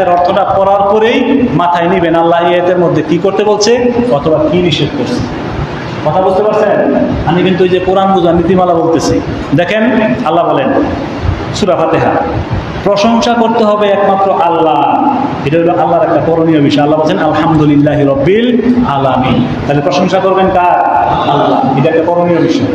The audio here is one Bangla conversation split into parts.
আয়াতের অর্থটা পড়ার পরেই মাথায় নিবেন, আল্লাহ আয়াতের মধ্যে কি করতে বলছে? অথবা কি নিষেধ করছে? কথা বুঝতে পারছেন? আমি কিন্তু ওই যে কোরআন বোঝা নীতিমালা বলতেছি। দেখেন, আল্লাহ বলেন, সুরা ফাতেহা, প্রশংসা করতে হবে একমাত্র আল্লাহ। এটা হলো আল্লাহর একটা করণীয় বিষয়। আল্লাহ বলছেন, আলহামদুলিল্লাহ রব্বিল আলামিন। তাহলে প্রশংসা করবেন কার? আল্লাহ। এটা একটা করণীয় বিষয়।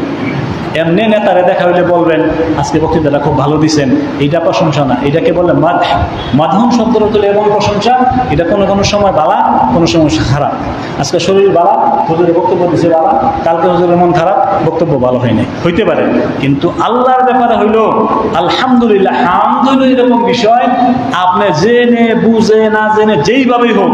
এমনি নেতারে দেখা হইলে বলবেন, আজকে বক্তৃতাটা খুব ভালো দিছেন। এইটা প্রশংসা না। এটাকে বলে মাধ্যম মাধ্যম শব্দের হলে এমন প্রশংসা, এটা কোনো কোনো সময় বালা, কোনো সময় খারাপ। আজকে শরীর বালা হুজুরের বক্তব্য দিছে বালা কালকে হুজুরের মন খারাপ, বক্তব্য ভালো হয় নাই হইতে পারে, কিন্তু আল্লাহর ব্যাপারে হইল, আলহামদুলিল্লাহ হামদ এরকম বিষয়, আপনি জেনে, বুঝে, না জেনে যেইভাবেই হোক,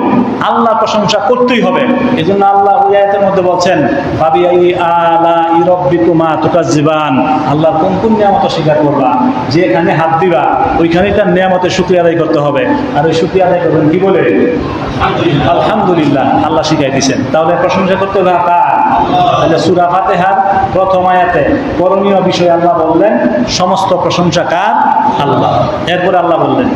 আল্লাহ প্রশংসা করতেই হবে। এই জন্য আল্লাহ ওই মধ্যে বলছেন ভাবি আই আলা ইরব্বিকুমা তুকাজ্জিবান। আল্লাহর কোন কোন নিয়ামত স্বীকার করবা? যেখানে হাত দিবা ওইখানে তার নিয়ামতের শুক্রিয়া আদায় করতে হবে। আর ওই শুক্রিয়া আদায় করবেন কি বলে? আলহামদুলিল্লাহ, আল্লাহ শিখাই দিছেন। তাহলে প্রশংসা হবে কার তাহলে সুরা ফাতেহার প্রথম আয়াতে করণীয় বিষয় আল্লাহ বললেন, সমস্ত প্রশংসা কার আল্লাহ। এরপরে আল্লাহ বললেন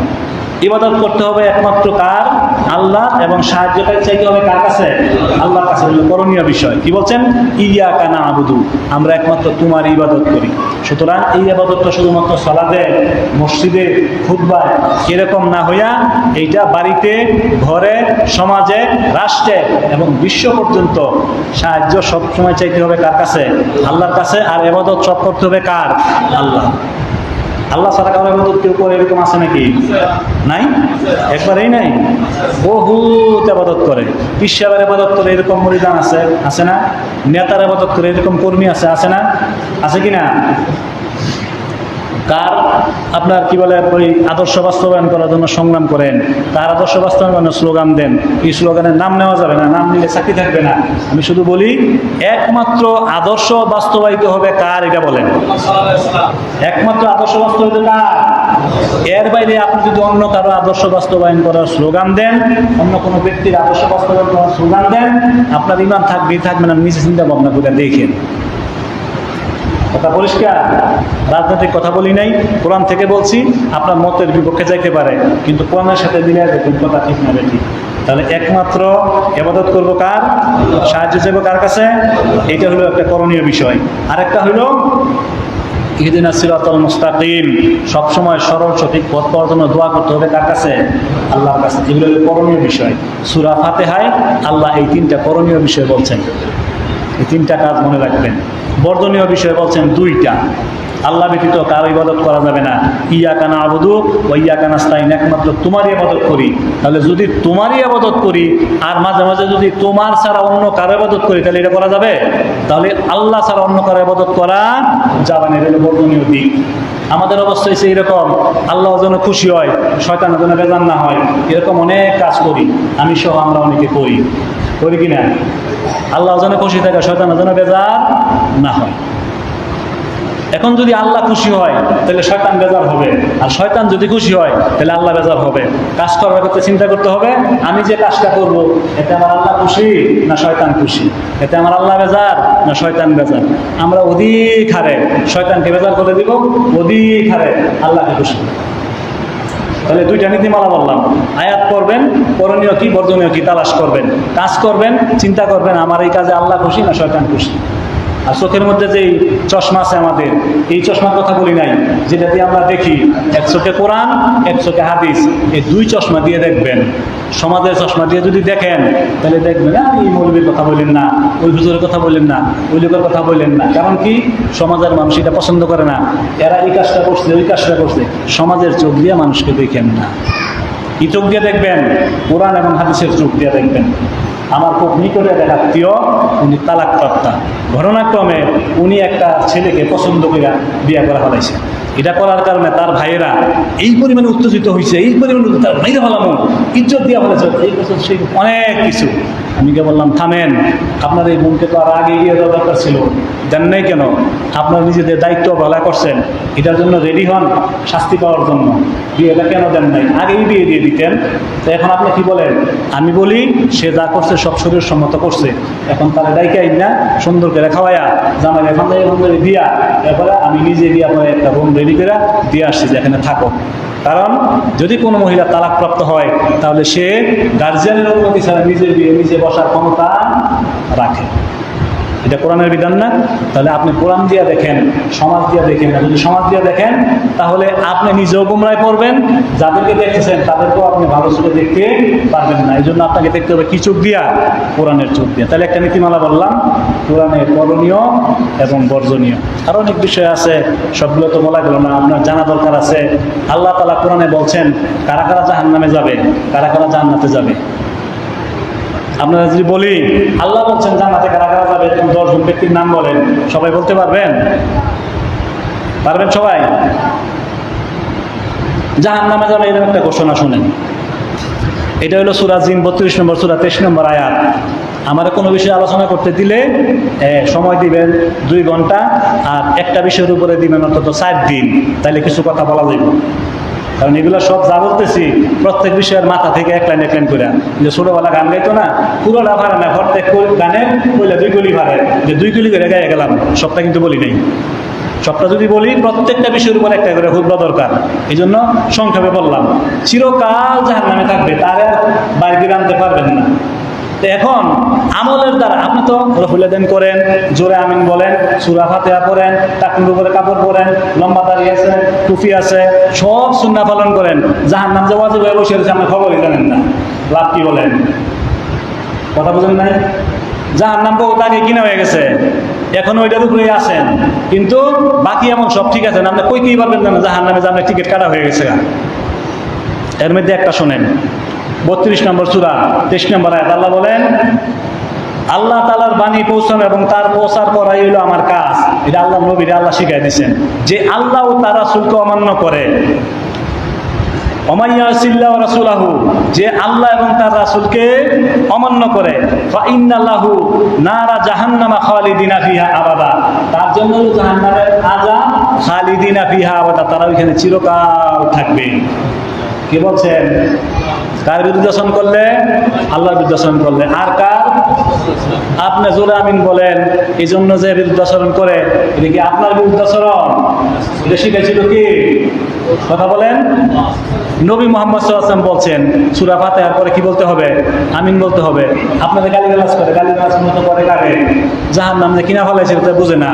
ইবাদত করতে হবে একমাত্র কার? আল্লাহ এবং সাহায্যটা চাইতে হবে কার কাছে? আল্লাহর কাছে। করণীয় বিষয়। কি বলছেন? ইয়া কানা আবুদু আমরা একমাত্র তোমার ইবাদত করি। সুতরাং এই আবাদতটা শুধুমাত্র সলাদে মসজিদে খুদ্বায় এরকম না হইয়া এইটা বাড়িতে, ঘরে, সমাজে, রাষ্ট্রে এবং বিশ্ব পর্যন্ত সাহায্য সবসময় চাইতে হবে কার কাছে? আল্লাহর কাছে। আর এবাদত সব করতে হবে কার? আল্লাহ। আল্লাহ সারা কারোর মতো কেউ করে এরকম আছে নাকি? নাই? একবারেই নাই? বহুত আবাদত করে। পিসাবের আবাদত করে এরকম মরিদান আছে? আছে না? নেতার আবাদত করে এরকম কর্মী আছে? আছে না? আছে কি না? কার আপনার কি বলে, ওই আদর্শ বাস্তবায়ন করার জন্য সংগ্রাম করেন। তার আদর্শ বাস্তবায়নের স্লোগান দেন। এই স্লোগানের নাম নেওয়া যাবে না, নাম নিলে চাকরি থাকবে না। আমি শুধু বলি, একমাত্র আদর্শ বাস্তবায়িত হবে কার, এটা বলেন। একমাত্র আদর্শ বাস্তবায়িত কার? এর বাইরে আপনি যদি অন্য কারও আদর্শ বাস্তবায়ন করার স্লোগান দেন, অন্য কোনো ব্যক্তির আদর্শ বাস্তবায়ন করার স্লোগান দেন, আপনার ইমান থাকবেই থাকবে না, নিজে চিন্তা ভাবনা করে দেখেন। কথা পরিষ্কার? রাজনৈতিক কথা বলি নাই। কোরআন থেকে বলছি, আপনার মতের বিপক্ষে যাইতে পারে, কিন্তু কোরআনের সাথে দেখুন কথা ঠিক না ঠিক তাহলে একমাত্র এবাদত করব কার? সাহায্য চাইব কার কাছে? এটা হলো একটা করণীয় বিষয়। আরেকটা হলো, ইহদিন সিরাতুল মুস্তাকিম, সবসময় সরল সঠিক পথ পাওয়ার জন্য দোয়া করতে হবে কার কাছে? আল্লাহর কাছে। এগুলো হলো করণীয় বিষয়। সুরা ফাতেহায় আল্লাহ এই তিনটা করণীয় বিষয় বলছেন। এই তিনটা কাজ মনে রাখবেন। বর্জনীয় বিষয় বলছেন দুইটা। আল্লাহ ব্যতীত কারও ইবাদত করা যাবে না। ইয়া কানা আবদু ও ইয়া কানা স্তাইন একমাত্র তোমারই আবাদত করি। তাহলে যদি তোমারই আবাদত করি, আর মাঝে মাঝে যদি তোমার ছাড়া অন্য কারও আবাদত করি, তাহলে এটা করা যাবে? তাহলে আল্লাহ ছাড়া অন্য কারও আবাদত করা যাবে না। এটা হলো বর্জনীয় দিক। আমাদের অবস্থা হচ্ছে এরকম আল্লাহ যেন খুশি হয় শয়তানের যেন বেজান না হয়, এরকম অনেক কাজ করি। আমি সহ আমরা অনেকে করি। করি কিনা আল্লাহ যেন খুশি থাকে, শয়তান যেন বেজার না হয়। এখন যদি আল্লাহ খুশি হয়, তাহলে শয়তান বেজার হবে। আর শয়তান যদি খুশি হয়, তাহলে আল্লাহ বেজার হবে। কাজ করার ক্ষেত্রে চিন্তা করতে হবে, আমি যে কাজটা করব, এতে আমার আল্লাহ খুশি না শয়তান খুশি? এতে আমার আল্লাহ বেজার না শয়তান বেজার? আমরা অধিক হারে শয়তানকে বেজার করে দিব, অধিক হারে আল্লাহকে খুশি। তাহলে দুইটা নীতিমালা বললাম। আয়াত করবেন করণীয় কি, বর্জনীয় কি, তালাশ করবেন। কাজ করবেন, চিন্তা করবেন, আমার এই কাজে আল্লাহ খুশি না শয়তান খুশি? আর চোখের মধ্যে যেই চশমা আছে আমাদের, এই চশমার কথা বলি নাই, যেটা দিয়ে আমরা দেখি, এক চোখে কোরআন, এক চোখে হাদিস, এই দুই চশমা দিয়ে দেখবেন। সমাজের চশমা দিয়ে যদি দেখেন, তাহলে দেখবেন এই মৌলবীর কথা বললেন না, ওই হুজুরের কথা বলেন না, ওই লোকের কথা বলেন না। কারণ কি? সমাজের মানুষ এটা পছন্দ করে না। এরা এই কাজটা করছে, ওই কাজটা করছে। সমাজের চোখ দিয়ে মানুষকে দেখেন না। কি চোখ দিয়ে দেখবেন? কোরআন এবং হাদিসের চোখ দিয়ে দেখবেন। আমার খুব নিকটে এক আত্মীয় উনি তালাক প্রাপ্তা ঘটনাক্রমে উনি একটা ছেলেকে পছন্দ করে বিয়ে করা হলাইছে। এটা করার কারণে তার ভাইয়েরা এই পরিমাণে উত্তেজিত হয়েছে এই পরিমাণে তার ভালো মন ইজ্জত দিয়া ফেলেছে। এই বছর সেই অনেক কিছু আমি কে বললাম, থামেন, আপনার এই বোনকে তো আর আগে গিয়ে দেওয়া দরকার ছিল। দেন নাই কেন? আপনার নিজেদের দায়িত্ব বলা করছেন। এটার জন্য রেডি হন শাস্তি পাওয়ার জন্য। বিয়েটা কেন দেন নাই? আগেই বিয়ে দিয়ে দিতেন। তো এখন আপনি কি বলেন? আমি বলি, সে যা করছে সব শরীর সম্মত করছে। এখন তারা ডাইকাই না, সুন্দর করে খাওয়াইয়া জামাই এখান থেকে এখান দিয়া। এরপরে আমি নিজে গিয়ে আপনার একটা রুম রেডি করে দিয়ে আসছি, যেখানে থাকো। কারণ যদি কোনো মহিলা তালাকপ্রাপ্ত হয়, তাহলে সে গার্জিয়ানের অনুমতি ছাড়া নিজের বিয়ে, নিজে বসার ক্ষমতা রাখে। এটা কোরআনের বিধান না? তাহলে আপনি কোরআন দিয়া দেখেন, সমাজ দিয়া দেখেন আর যদি সমাজ দিয়া দেখেন, তাহলে আপনি নিজেও গুমরায় পড়বেন যাদেরকে দেখতেছেন তাদেরকেও আপনি ভালো চোখে দেখতে পারবেন না। এই জন্য আপনাকে দেখতে হবে কি চোখ দিয়া? কোরআনের চোখ দিয়া। তাহলে একটা নীতিমালা বললাম, কোরআনে করণীয় এবং বর্জনীয়। আরও অনেক বিষয় আছে, সবগুলো তো বলা গেল না, আপনার জানা দরকার আছে। আল্লাহ তালা কোরআনে বলছেন, কারা কারা জাহান নামে যাবে, কারা কারা জান্নাতে যাবে? আপনারা যদি বলি আল্লাহ বলছেন জান্নাতে কারা কারা যাবে এরকম দশজন ব্যক্তির নাম বলেন, সবাই বলতে পারবেন? পারবেন সবাই? জাহান নামে যাবে এরকম একটা ঘোষণা শুনেন। এটা হলো সুরা জিন বত্রিশ নম্বর, সুরা তেইশ নম্বর আয়াত। আমার কোনো বিষয়ে আলোচনা করতে দিলে সময় দিবেন দুই ঘণ্টা, আর একটা বিষয়ের উপরে দিবেন অন্তত চার দিন। তাহলে কিছু কথা বলা যাবে কারণ এগুলো সব যা বলতেছি, প্রত্যেক বিষয়ের মাথা থেকে এক লাইন এক লাইন করে যে ছোটবেলা গান গাইতো না, পুরোটা ভাড়া না, প্রত্যেক গানে পয়লা দুই গুলি ভাড়ে। যে দুই গুলি করে গায়ে গেলাম, সবটা কিন্তু বলি নাই। সবটা যদি বলি, প্রত্যেকটা বিষয়ের উপর একটা করে হুদবা দরকার। এই জন্য সংক্ষেপে বললাম, চিরকাল যাহার নামে থাকবে, তার আর বাইরে আনতে পারবেন না। এখন আমলের দ্বারা, আপনি তো রফুলেদিন করেন, জোরে আমিন বলেন, সুরা ফাতেহা পড়েন টাকুর উপরে কাপড় পরেন, লম্বা দাড়ি আছে, টুপি আছে, সব সুন্না পালন করেন। যাহার নাম যে ওয়াজিব হয়ে বসে রয়েছে, আপনি খবরই জানেন না। লাভ কি বলেন? কথা বুঝেন নাই? যাহার নাম বহু আগে কিনা হয়ে গেছে। এখন ওইটার উপরেই আসেন কিন্তু বাকি এমন সব ঠিক আছে আপনি কইতেই পারবেন না জাহার নামে যে আপনার টিকিট কাটা হয়ে গেছে এর মধ্যে একটা শোনেন। বত্রিশ নম্বর সুরা, তেইশ নম্বর আয়াত। আল্লাহ বলেন, আল্লাহ তালার বাণী পৌঁছানো এবং তার পৌঁছার পরাই হইল আমার কাজ। এটা আল্লাহ নবীরে আল্লাহ শিখাই দিয়েছেন। যে আল্লাহ তারা শুল্ক অমান্য করে যে আল্লাহ এবং তার রাসুলকে অমান্য করে জাহান্নামা ফিহা আবাদা তার জন্য আবাদা। তারা ওইখানে চিরকাল থাকবে। কে বলছেন? কার বিরুদ্ধাচরণ করলে? আল্লাহর বিরুদ্ধাচরণ করলে। আর কার? আপনি জোরে আমিন বলেন এই জন্য যে বিরুদ্ধাচরণ করে, এটা কি আপনার বিরুদ্ধাচরণ? এটা শিখেছিল কি? কথা বলেন। নবী মোহাম্মদ সাল্লাম বলছেন, সুরা ফাতেহার পরে কি বলতে হবে? আমিন বলতে হবে। আপনাদের গালি গালাজ করে গালি গালাজ মতো করে কারে? যাহার নাম যে কিনা ফেলাইছে, এটা বুঝে না।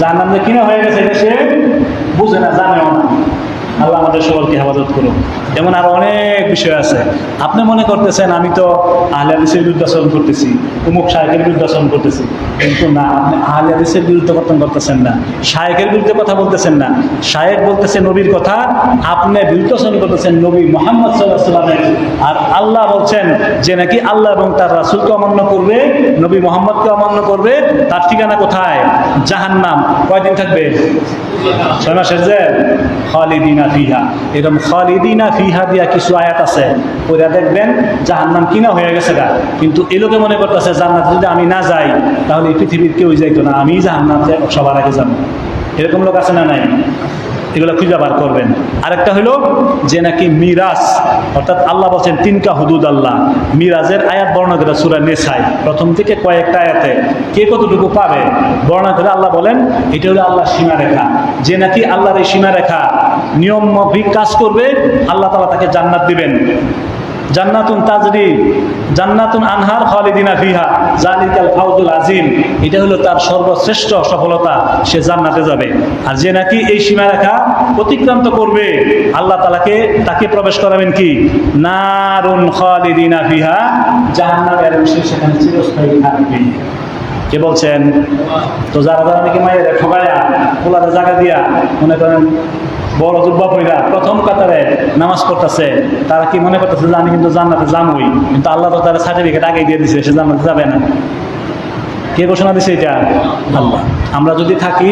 যার নাম যে কিনা হয়ে গেছে, এটা সে বুঝে না, জানেও না। আল্লাহ আমাদের সকলকে হেফাজত করুন যেমন আরও অনেক বিষয় আছে। আপনি মনে করতেছেন, আমি তো আহলে হাদিসের বিরুদ্ধে আচরণ করতেছি, উমুক শাহেকের বিরুদ্ধে আচরণ করতেছি। কিন্তু না, আপনি আহলে হাদিসের বিরুদ্ধে কথন করতেছেন না। শাহেকের বিরুদ্ধে কথা বলতেছেন না। শাহেক বলতেছে নবীর কথা, আপনি বিরুদ্ধে আচরণ করতেছেন নবী মোহাম্মদ সাল্লাহ সাল্লামের আর আল্লাহ বলছেন যে নাকি আল্লাহ এবং তার রাসুলকে অমান্য করবে, নবী মোহাম্মদকে অমান্য করবে, তার ঠিকানা কোথায়? জাহান্নাম। কয়দিন থাকবে? ছয় মাসের যে খালিদিনা ফিহা। এরকম খালিদিনা ফিহা দিয়া কিছু আয়াত আছে। ওরা দেখবেন জাহান্নাম কিনা হয়ে গেছে গা। কিন্তু এলোকে লোকে মনে করতেছে, জান্নাত যদি আমি না যাই, তাহলে পৃথিবীর কেউ যাইতো না। আমি জাহান্নাতে সবার আগে যাব। এরকম লোক আছে না নাই? এগুলো খুঁজে বার করবেন। আরেকটা হলো যে নাকি মিরাজ, অর্থাৎ আল্লাহ বলছেন তিনকা হুদুদ আল্লাহ। মিরাজের আয়াত বর্ণনা করে সুরা নেশাই প্রথম থেকে কয়েকটা আয়াতে কে কতটুকু পাবে? বর্ণনা করে আল্লাহ বলেন, এটা হলো আল্লাহর সীমারেখা। যে নাকি আল্লাহর এই সীমারেখা নিয়ম মাফিক কাজ করবে, আল্লাহ তালা তাকে জান্নাত দিবেন। জান্নাতুন তাজরি, জান্নাতুন আনহার খালিদিনা ফিহা জালিকাল ফাউজুল আজিম। এটা হলো তার সর্বশ্রেষ্ঠ সফলতা, সে জান্নাতে যাবে। আর যে নাকি এই সীমারেখা অতিক্রান্ত করবে, আল্লাহ তালাকে তাকে প্রবেশ করাবেন কি? নারুন খালিদিনা ফিহা, জাহান্নামে এবং সে সেখানে চিরস্থায়ী থাকবে। কে বলছেন? তো যারা যারা নাকি মায়ের ঠকায়া পোলারে জায়গা দিয়া মনে করেন বড় জুব্বা পইরা প্রথম কাতারে নামাজ পড়তেছে, তারা কি মনে করতেছে যে আমি কিন্তু জান্নাতে যামই? কিন্তু আল্লাহ তো তারা সার্টিফিকেট আগে দিয়ে দিছে, সে জান্নাতে যাবে না। কে ঘোষণা দিছে এটা? আল্লাহ। আমরা যদি থাকি,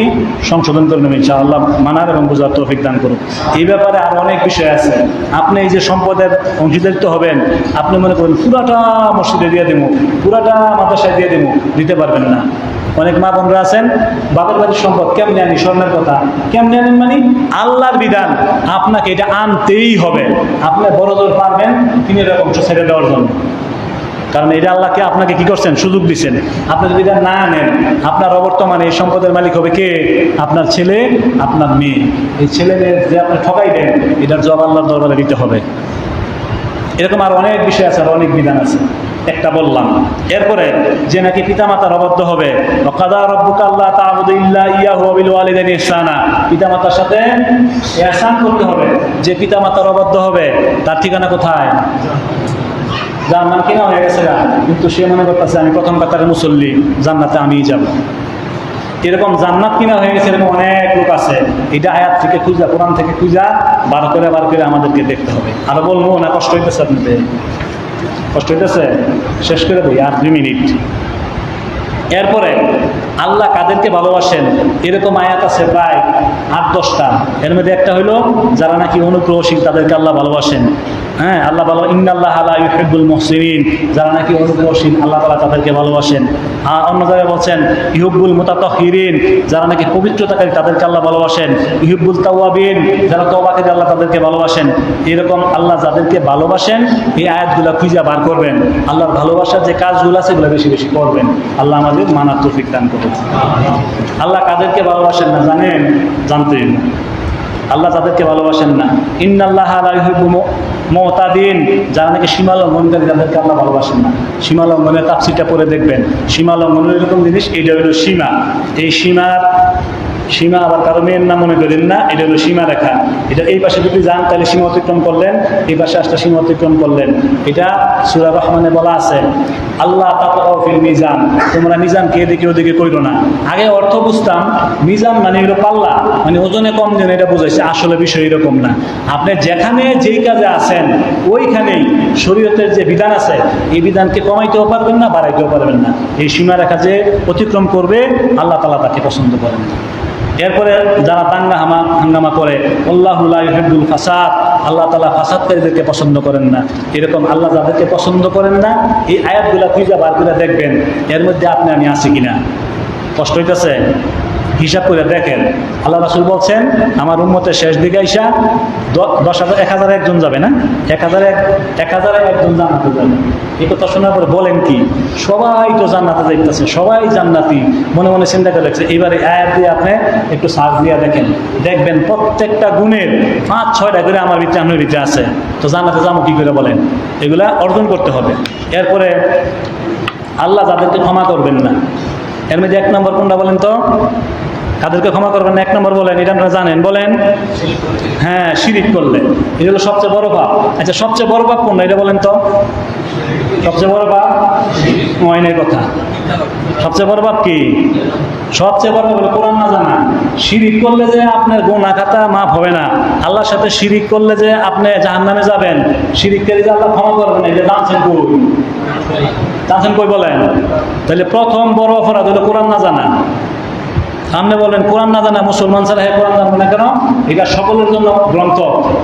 সংশোধন করে নেব ইনশাআল্লাহ, মানার এবং বোঝার তৌফিক দান করুন এই ব্যাপারে আরও অনেক বিষয় আছে। আপনি এই যে সম্পদের অংশীদারিত্ব হবেন, আপনি মনে করেন পুরাটা মসজিদে দিয়ে দেবো পুরাটা মাদ্রাসায় দিয়ে দেবো দিতে পারবেন না। অনেক মা বোনরা আছেন বাবার বাড়ির সম্পদ কেমনে আনি, স্বর্ণের কথা? কেমনে আনেন মানে? আল্লাহর বিধান আপনাকে এটা আনতেই হবে। আপনি বড় জোর পারবেন, তিনি এরকম ছেড়ে দেওয়ার জন্য। কারণ এটা আল্লাহকে আপনাকে কি করছেন? সুযোগ দিচ্ছেন আপনি যদি এটা না নেন আপনার অবর্তমানে এই সম্পদের মালিক হবে কে? আপনার ছেলে, আপনার মেয়ে। এই ছেলে মেয়ে যে আপনি ঠকাই দেন, এটার জবাব আল্লাহর দরবারে দিতে হবে। এরকম আর অনেক বিষয় আছে, আর অনেক বিধান আছে। একটা বললাম, এরপরে যে নাকি পিতামাতার অবদ্ধ হবে পিতামাতার সাথে করতে হবে, যে পিতামাতার অবদ্ধ হবে, তার ঠিকানা কোথায়? জান্নাত কিনা হয়ে গেছে কিন্তু সে মনে করতেছে, আমি প্রথম কাতারের মুসল্লি, জান্নাতে আমিই যাব। এরকম জান্নাত কিনা হয়ে গেছে, এরকম অনেক লোক আছে। এটা আয়াত থেকে খুঁজা, কোরআন থেকে খুঁজা, বার করে বার করে আমাদেরকে দেখতে হবে। আরও বলব না, কষ্ট হইতেছে আপনাদের? কষ্ট হইতেছে? শেষ করে দিই আর দুই মিনিট। এরপরে আল্লাহ কাদেরকে ভালোবাসেন? এরকম আয়াত আছে প্রায় আট, দশটা। এর মধ্যে একটা হইল, যারা নাকি অনুগ্রহশীল, তাদেরকে আল্লাহ ভালোবাসেন। হ্যাঁ আল্লাহ ভালো, ইন্নাল্লাহ আলা ইউহিব্বুল মুহসিনিন। যারা নাকি অনুগ্রহশীল, আল্লাহ তাআলা তাদেরকে ভালোবাসেন। আর অন্য জায়গায় বলছেন, ইহুব্বুল মুতাতাহহিরিন যারা নাকি পবিত্রতাকারী, তাদেরকে আল্লাহ ভালোবাসেন। ইহুব্বুল তাওয়াবিন, যারা তওবাকারী আল্লাহ তাদেরকে ভালোবাসেন। এরকম আল্লাহ যাদেরকে ভালোবাসেন, এই আয়াতগুলো খুঁজে বার করবেন। আল্লাহর ভালোবাসার যে কাজগুলো আছে, এগুলো বেশি বেশি করবেন। আল্লাহ আমাদের মানার তৌফিক দান করুন আল্লাহ কাদেরকে ভালোবাসেন না জানেন? জানতেন আল্লাহ তাদেরকে ভালোবাসেন না। ইন্নাল্লাহ মতাদিন। যারা নাকি সীমা লঙ্ঘনকারী তাদেরকে আল্লাহ ভালোবাসেন না। সীমা লঙ্ঘনের তাপসিটা পরে দেখবেন। সীমা লঙ্ঘনের এরকম জিনিস, এটা হলো সীমা। এই সীমার সীমা আবার কারও মেয়ের নাম মনে করেন না, এটা হলো সীমা রেখা। এটা এই পাশে যদি যান, তাহলে সীমা অতিক্রম করলেন, এই পাশে আসলে সীমা অতিক্রম করলেন। এটা সুরা রহমানে বলা আছে, আল্লাহ তাকফিল মিজান। তোমরা মিজানকে এদিকে ওদিকে কইরো না। আগে অর্থ বুঝতাম, মিজান মানে হলো পাল্লা মানে ওজনে কম যেন এটা বুঝাইছে, আসলে বিষয় এরকম না। আপনি যেখানে যেই কাজে আছেন, ওইখানেই শরীয়তের যে বিধান আছে, এই বিধানকে কমাইতেও পারবেন না, বাড়াইতেও পারবেন না। এই সীমা রেখা যে অতিক্রম করবে, আল্লাহ তালা তাকে পছন্দ করেন না। এরপরে যারা দাঙ্গা হামা হাঙ্গামা করে আল্লাহুল ফাসাদ, আল্লাহ তালা ফাসাদকারীদেরকে পছন্দ করেন না। এরকম আল্লাহ যাদেরকে পছন্দ করেন না, এই আয়াতগুলা খুঁজে বার করে দেখবেন, এর মধ্যে আপনি আমি আছি কিনা। কষ্ট হইতেছে? হিসাব করে দেখেন। আল্লাহ রাসুল বলছেন, আমার উন্মতের শেষ দিকে আইসা দশ হাজার, এক হাজার একজন যাবে না? এক হাজার এক এক হাজারে একজন জান্নাতে যাবে। এই কথা শোনার পরে বলেন কি, সবাই তো জান্নাতে যাইতেছে, সবাই জান্নাতি। মনে মনে চিন্তা করে রাখছে, এবারে আয়াত দিয়ে আপনি একটু সার্চ দিয়ে দেখেন। দেখবেন প্রত্যেকটা গুণের পাঁচ, ছয়টা করে আমার ভিতরে আপনার ভিতরে আছে। তো জান্নাতে যাব কি করে বলেন? এগুলা অর্জন করতে হবে। এরপরে আল্লাহ যাদেরকে ক্ষমা করবেন না এর মধ্যে এক নম্বর কোনটা বলেন তো? কাদেরকে ক্ষমা করবেন না। এক নম্বর বলেন এটা আপনারা জানেন, বলেন হ্যাঁ শিরিক করলে। এটা হলো সবচেয়ে বড় পাপ। আচ্ছা সবচেয়ে বড় পাপ কোনটা? এটা বলেন তো। সবচেয়ে বড় পাপ ময়নের কথা। সবচেয়ে বড় পাপ কি? সবচেয়ে বড় হলো কোরআন না জানা। শিরিক করলে যে আপনার গোনা খাতা মাফ হবে না। আল্লাহর সাথে শিরিক করলে যে আপনি জাহান্নামে যাবেন। শিরিককারী যে আল্লাহ ক্ষমা করবেন এটা জানছেন কই? জানছেন কই বলেন? তাহলে প্রথম বড় অপরাধ হলো কোরআন না জানা। আপনি বলেন, কোরআন না জানা মুসলমান ছাড়া হ্যাঁ কোরআন জানবে না কেন? এটা সকলের জন্য গ্রন্থ।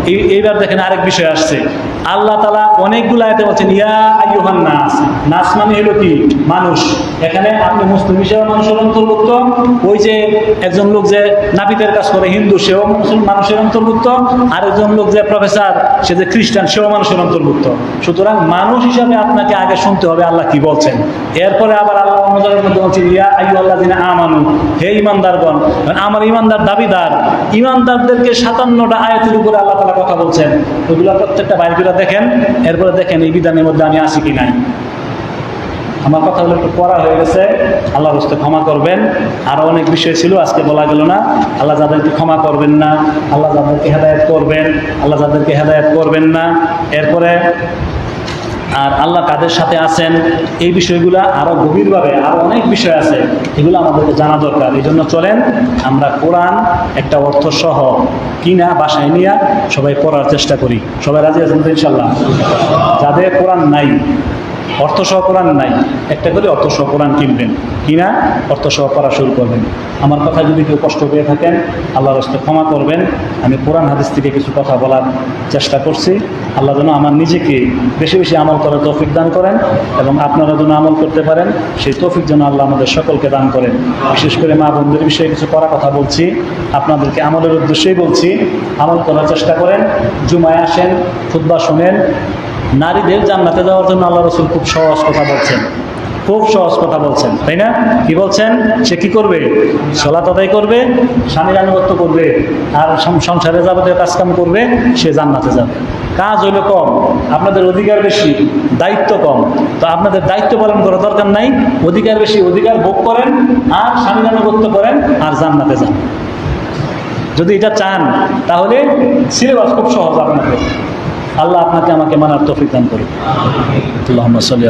এই এইবার দেখেন আরেক বিষয় আসছে। আল্লাহ তালা অনেকগুলো আয়তে বলছেন, ইয়া আইয়ুহান নাস। নাস মানে হলো কি? মানুষ। এখানে আপনি মুসলিম হিসেবে মানুষের অন্তর্ভুক্ত। ওই যে একজন লোক যে নাপিতের কাজ করে, হিন্দু, সেও মানুষের অন্তর্ভুক্ত। আর একজন লোক যে প্রফেসর সে যে খ্রিস্টান, সেও মানুষের অন্তর্ভুক্ত। সুতরাং মানুষ হিসাবে আপনাকে আগে শুনতে হবে আল্লাহ কি বলছেন। এরপরে আবার আল্লাহ মধ্যে বলছেন, ইয়া আইয়ু আল্লাহ দিনে আমানু, হে ইমানদারগণ মানে আমার ইমানদার দাবিদার। ইমানদারদেরকে সাতান্নটা আয়াতের উপরে আল্লাহ তালা কথা বলছেন। ওইগুলো প্রত্যেকটা বাইর দেখেন, এরপরে দেখেন এই বিধানের মধ্যে আমি আসি কি নাই। আমার কথা হলো একটু পড়া হয়ে গেছে, আল্লাহ হস্তে ক্ষমা করবেন। আরও অনেক বিষয় ছিল, আজকে বলা গেল না। আল্লাহ যাদেরকে ক্ষমা করবেন না, আল্লাহ যাদেরকে হেদায়ত করবেন, আল্লাহ যাদেরকে হেদায়ত করবেন না। এরপরে আর আল্লাহ কাদের সাথে আছেন, এই বিষয়গুলো আরও গভীরভাবে আরও অনেক বিষয় আছে, এগুলো আমাদেরকে জানা দরকার। এই জন্য চলেন, আমরা কোরআন একটা অর্থ সহ কিনা বাসায় নিয়ে সবাই পড়ার চেষ্টা করি। সবাই রাজি আছেন তো ইনশাল্লাহ? যাদের কোরআন নাই অর্থ কোরআন নাই। একটা করে অর্থ কোরআন কিনবেন। কিনা অর্থ সহ পড়া শুরু করবেন। আমার কথা যদি কেউ কষ্ট পেয়ে থাকেন, আল্লাহর হস্তে ক্ষমা করবেন। আমি কোরআন হাদিস থেকে কিছু কথা বলার চেষ্টা করছি। আল্লাহ যেন আমার নিজেকে বেশি বেশি আমল করার তৌফিক দান করেন এবং আপনারা যেন আমল করতে পারেন, সেই তৌফিক যেন আল্লাহ আমাদের সকলকে দান করেন। বিশেষ করে মা বন্ধুর বিষয়ে কিছু করা কথা বলছি। আপনাদেরকে আমলের উদ্দেশ্যেই বলছি, আমল করার চেষ্টা করেন। জুমায় আসেন খুদ্া শোনেন নারীদের জান্নাতে যাওয়ার জন্য আল্লাহ রসুল খুব সহজ কথা বলছেন। খুব সহজ কথা বলছেন, তাই না? কি বলছেন? সে কি করবে? সলাত আদায় করবে, স্বামীর আনুগত্য করবে, আর সংসারে যাবতীয় কাজকাম করবে, সে জান্নাতে যাবে। কাজ হইল কম, আপনাদের অধিকার বেশি, দায়িত্ব কম। তো আপনাদের দায়িত্ব পালন করা দরকার নাই, অধিকার বেশি অধিকার ভোগ করেন, আর স্বামীর আনুগত্য করেন, আর জান্নাতে যান। যদি এটা চান, তাহলে সিলেবাস খুব সহজ আপনাদের। আল্লাহ আপনাকে আমাকে মানার তফিক দান করুন আল্লাহ সাল্লি